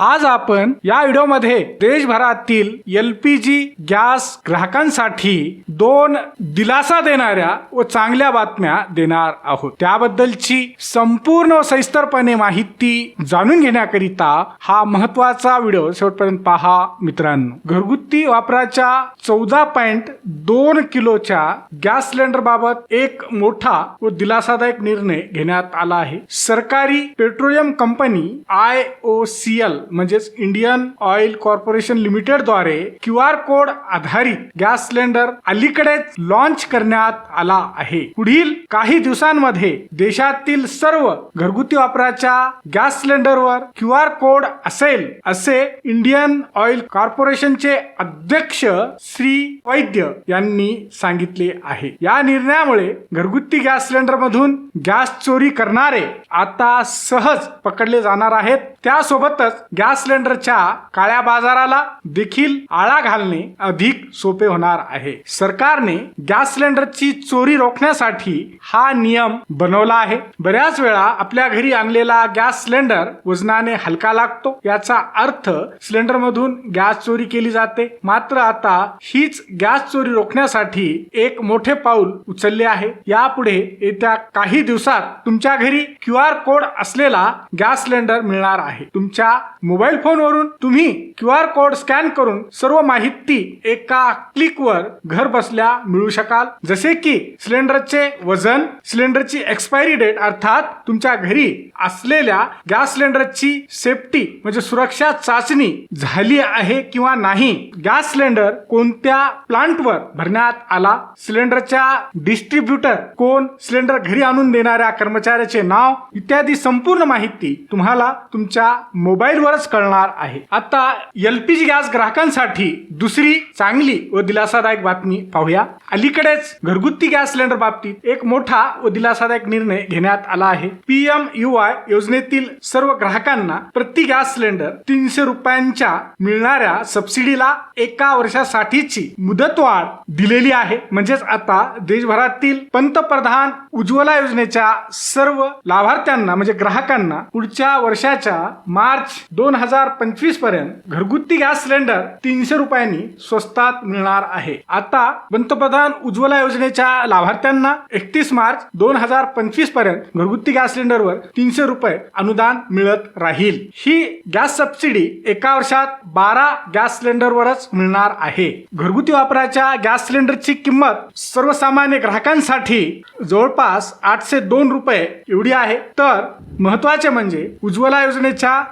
आज आपण या व्हिडिओमध्ये देशभरातील एल पी जी गॅस ग्राहकांसाठी दोन दिलासा देणाऱ्या व चांगल्या बातम्या देणार आहोत. त्याबद्दलची संपूर्ण सविस्तरपणे माहिती जाणून घेण्याकरिता हा महत्त्वाचा व्हिडिओ शेवटपर्यंत पहा मित्रांनो. घरगुती वापराच्या चौदा पॉइंट दोन किलोच्या गॅस सिलेंडर बाबत एक मोठा व दिलासादायक निर्णय घेण्यात आला आहे. सरकारी petroleum company I O C L म्हणजेच इंडियन ऑइल कॉर्पोरेशन लिमिटेडद्वारे क्यू आर कोड आधारित गॅस सिलेंडर अलीकडेच लॉन्च करण्यात आला आहे. पुढील काही दिवसांमध्ये देशातील सर्व घरगुती वापराच्या गॅस सिलेंडरवर क्यू आर कोड असेल असे इंडियन ऑइल कॉर्पोरेशनचे अध्यक्ष श्री वैद्य यांनी सांगितले आहे. या निर्णयामुळे घरगुती गॅस सिलेंडर मधून गॅस चोरी करणारे आता सहज पकडले जाणार आहेत. त्यासोबतच गॅस सिलेंडरच्या काळ्या बाजाराला देखील आळा घालणे अधिक सोपे होणार आहे. सरकारने गॅस सिलेंडरची चोरी रोखण्यासाठी हा नियम बनवला आहे. बऱ्याच वेळा आपल्या घरी आणलेला गॅस सिलेंडर वजनाने हलका लागतो. याचा अर्थ सिलेंडर मधून गॅस चोरी केली जाते. मात्र आता हीच गॅस चोरी रोखण्यासाठी एक मोठे पाऊल उचलले आहे. यापुढे येत्या काही दिवसात तुमच्या घरी क्यू आर कोड असलेला गॅस सिलेंडर मिळणार आहे. तुमच्या मोबाईल फोनवरून तुम्ही क्यू आर कोड स्कॅन करून सर्व माहिती एका क्लिकवर घर बसल्या मिळू शकाल. जसे की सिलेंडरचे वजन सिलेंडरची एक्सपायरी डेट अर्थात तुमच्या घरी असलेल्या गॅस सिलेंडरची सेफ्टी म्हणजे सुरक्षा चाचणी झाली आहे किंवा नाही गॅस सिलेंडर कोणत्या प्लांटवर भरण्यात आला सिलेंडरच्या डिस्ट्रीब्युटर कोण सिलेंडर घरी आणून देणाऱ्या कर्मचाऱ्याचे नाव इत्यादी संपूर्ण माहिती तुम्हाला तुमच्या मोबाईलवर वेळेवरच कळणार आहे. आता एलपीजी गॅस ग्राहकांसाठी दुसरी चांगली व दिलासादायक बातमी पाहूया. अलीकडेच घरगुती गॅस सिलेंडर बाबतीत एक मोठा व दिलासादायक निर्णय घेण्यात आला आहे. पीएम युआय योजनेतील सर्व ग्राहकांना प्रति गॅस सिलेंडर तीनशे रुपयांच्या मिळणाऱ्या सबसिडीला एका वर्षासाठीची मुदतवाढ दिलेली आहे. म्हणजेच आता देशभरातील पंतप्रधान उज्ज्वला योजनेच्या सर्व लाभार्थ्यांना म्हणजे ग्राहकांना पुढच्या वर्षाच्या मार्च दोन हजार पंचवीसपर्यंत घरगुती गॅस सिलेंडर तीनशे रुपयांनी स्वस्तात मिळणार आहे. आता पंतप्रधान उज्ज्वला योजनेच्या लाभार्थ्यांना एकतीस मार्च दोन हजार पंचवीसपर्यंत घरगुती गॅस सिलेंडरवर तीनशे रुपये अनुदान मिळत राहील. ही गॅस सबसिडी एका वर्षात बारा गॅस सिलेंडरवरच मिळणार आहे. घरगुती वापराच्या गॅस सिलेंडरची किंमत सर्वसामान्य ग्राहकांसाठी जवळपास आठशे दोन रुपये एवढी आहे. तर महत्त्वाचे म्हणजे उज्ज्वला योजनेच्या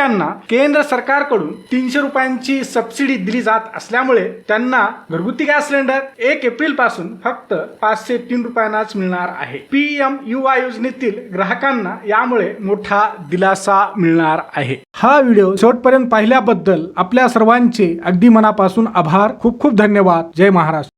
लाभार्थ्यांना केंद्र सरकारकडून तीनशे रुपयांची सबसिडी दिली जात असल्यामुळे त्यांना घरगुती गॅस सिलेंडर एक एप्रिलपासून फक्त पाचशे तीन रुपयांनाच मिळणार आहे. पीएम युवा योजनेतील ग्राहकांना यामुळे मोठा दिलासा मिळणार आहे. हा व्हिडिओ शेवटपर्यंत पाहिल्याबद्दल आपल्या सर्वांचे अगदी मनापासून आभार. खूप खूप धन्यवाद. जय महाराष्ट्र.